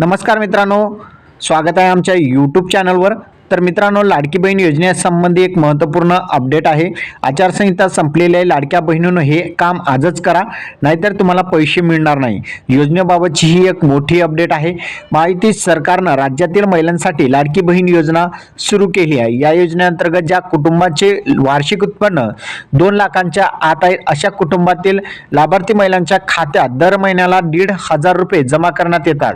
नमस्कार मित्रांनो स्वागत आहे आमच्या यूट्यूब चॅनलवर तर मित्रांनो लाडकी बहीण योजनेसंबंधी एक महत्त्वपूर्ण अपडेट आहे. आचारसंहिता संपलेली आहे. लाडक्या बहिणीनं हे काम आजच करा. नाहीतर तुम्हाला पैसे मिळणार नाही. योजनेबाबतची ही एक मोठी अपडेट आहे. माहिती सरकारनं राज्यातील महिलांसाठी लाडकी बहीण योजना सुरू केली आहे. या योजनेअंतर्गत ज्या कुटुंबाचे वार्षिक उत्पन्न दोन लाखांच्या आत आहे अशा कुटुंबातील लाभार्थी महिलांच्या खात्यात दर महिन्याला दीड हजार रुपये जमा करण्यात येतात.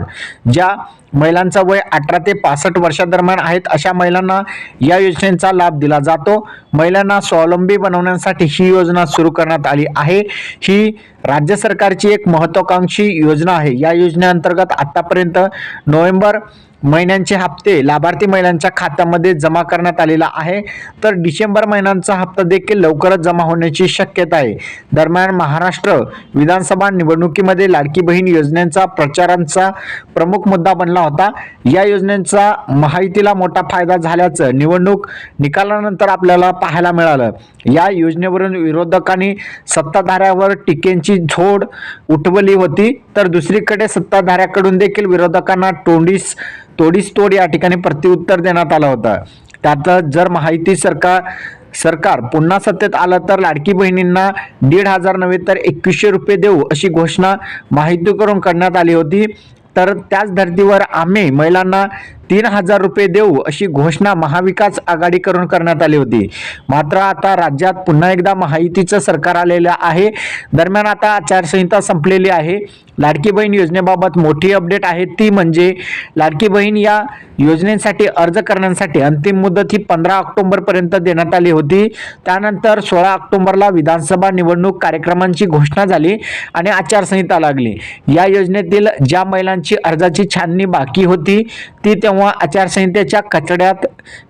ज्या महिलांचा वय अठरा ते पासष्ट वर्षादरम्यान आहेत अशा महिलांना या योजनेचा लाभ दिला जातो. महिलांना स्वावलंबी बनवण्यासाठी ही योजना सुरू करण्यात आली आहे. ही राज्य सरकारची एक महत्वाकांक्षी योजना आहे. या योजनेअंतर्गत आतापर्यंत नोव्हेंबर महिन्यांचे हप्ते लाभार्थी महिलांच्या खात्यामध्ये जमा करण्यात आलेला आहे. तर डिसेंबर महिन्यांचा हप्ता देखील लवकरच जमा होण्याची शक्यता आहे. दरम्यान महाराष्ट्र विधानसभा निवडणुकीमध्ये लाडकी बहीण योजनेचा प्रचारांचा प्रमुख मुद्दा बनला होता. या योजनेचा माहितीला मोठा फायदा झाल्याचं निवडणूक निकालानंतर आपल्याला पाहायला मिळालं. या योजनेवरून विरोधकांनी सत्ताधाऱ्यावर टीकेची झोड उठवली होती. तर दुसरीकडे सत्ताधाऱ्याकडून देखील विरोधकांना तोंडीस तोडीस तोड या ठिकाणी प्रत्युत्तर देण्यात आलं होतं. त्यात जर माहिती सरकार सरकार पुन्हा सत्तेत आलं तर लाडकी बहिणींना दीड हजार नव्हे तर एकवीसशे रुपये देऊ अशी घोषणा माहिती करून करण्यात आली होती. तर त्याच धर्तीवर आम्ही महिलांना तीन हजार रुपये देऊ अशी घोषणा महाविकास आघाडीकडून करण्यात आली होती. मात्र आता राज्यात पुन्हा एकदा महायुतीचं सरकार आलेलं आहे. दरम्यान आता आचारसंहिता संपलेली आहे. लाडकी बहीण योजनेबाबत मोठी अपडेट आहे. ती म्हणजे लाडकी बहीण या योजनेसाठी अर्ज करण्यासाठी अंतिम मुदत ही पंधरा ऑक्टोबरपर्यंत देण्यात आली होती. त्यानंतर सोळा ऑक्टोबरला विधानसभा निवडणूक कार्यक्रमांची घोषणा झाली आणि आचारसंहिता लागली. या योजनेतील ज्या महिलांची अर्जाची छाननी बाकी होती ती तेव्हा आचारसंहितेच्या कचड्यात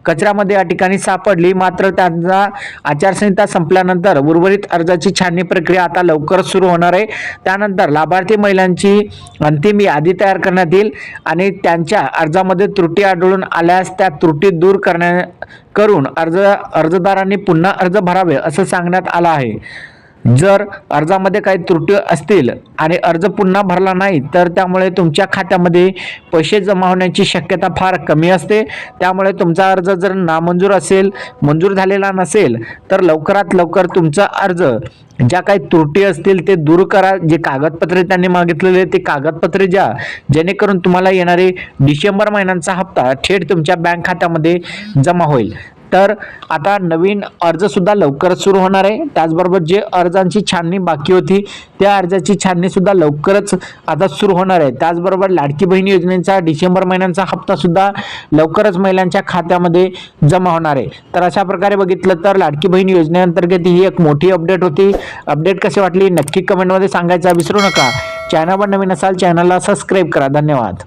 कचऱ्यामध्ये या ठिकाणी सापडली मात्र त्यांचा आचारसंहिता संपल्यानंतर उर्वरित अर्जाची छाननी प्रक्रिया आता लवकरच सुरू होणार आहे. त्यानंतर लाभार्थी महिलांची अंतिम यादी तयार करण्यात येईल आणि त्यांच्या अर्जामध्ये त्रुटी आढळून आल्यास त्या त्रुटी दूर करण्या करून अर्ज अर्जदारांनी पुन्हा अर्ज भरावे असं सांगण्यात आलं आहे. जर अर्जामध्ये काही त्रुटी असतील आणि अर्ज पुन्हा भरला नाही तर त्यामुळे तुमच्या खात्यामध्ये पैसे जमा होण्याची शक्यता फार कमी असते. त्यामुळे तुमचा अर्ज जर नामंजूर असेल मंजूर झालेला नसेल तर लवकरात लवकर तुमचा अर्ज ज्या काही त्रुटी असतील ते दूर करा. जे कागदपत्रे त्यांनी मागितलेले ते कागदपत्रे द्या. जेणेकरून तुम्हाला येणारे डिसेंबर महिन्यांचा हप्ता थेट तुमच्या बँक खात्यामध्ये जमा होईल. तर आता नवीन अर्जसुद्धा लवकरच सुरू होणार आहे. त्याचबरोबर जे अर्जांची छाननी बाकी होती त्या अर्जाची छाननीसुद्धा लवकरच आता सुरू होणार आहे. त्याचबरोबर लाडकी बहीण योजनेचा डिसेंबर महिन्यांचा हप्तासुद्धा लवकरच महिलांच्या खात्यामध्ये जमा होणार आहे. तर अशा प्रकारे बघितलं तर लाडकी बहीण योजनेअंतर्गत ही एक मोठी अपडेट होती. अपडेट कशी वाटली? नक्की कमेंटमध्ये सांगायचं विसरू नका. चॅनलवर नवीन असाल चॅनलला सबस्क्राईब करा. धन्यवाद.